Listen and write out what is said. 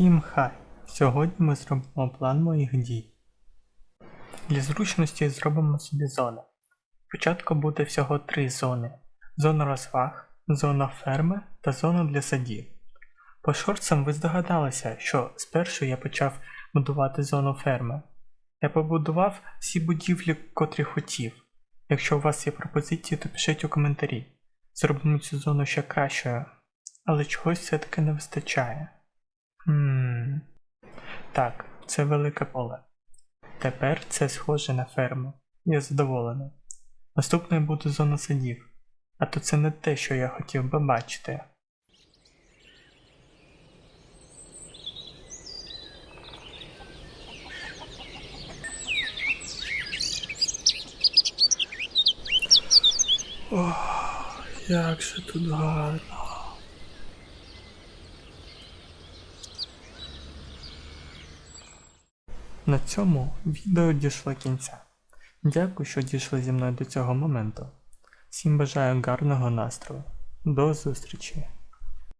Всім хай! Сьогодні ми зробимо план моїх дій. Для зручності зробимо собі зони. Спочатку буде всього три зони: зона розваг, зона ферми та зона для садів. По шорцам ви здогадалися, що спершу я почав будувати зону ферми. Я побудував всі будівлі, котрі хотів. Якщо у вас є пропозиції, то пишіть у коментарі. Зробимо цю зону ще кращою, але чогось все-таки не вистачає. Хм. Так, це велике поле. Тепер це схоже на ферму. Я задоволений. Наступною буде зона садів. А то це не те, що я хотів би бачити. Ох, як же тут гарно. На цьому відео дійшло кінця. Дякую, що дійшли зі мною до цього моменту. Всім бажаю гарного настрою. До зустрічі!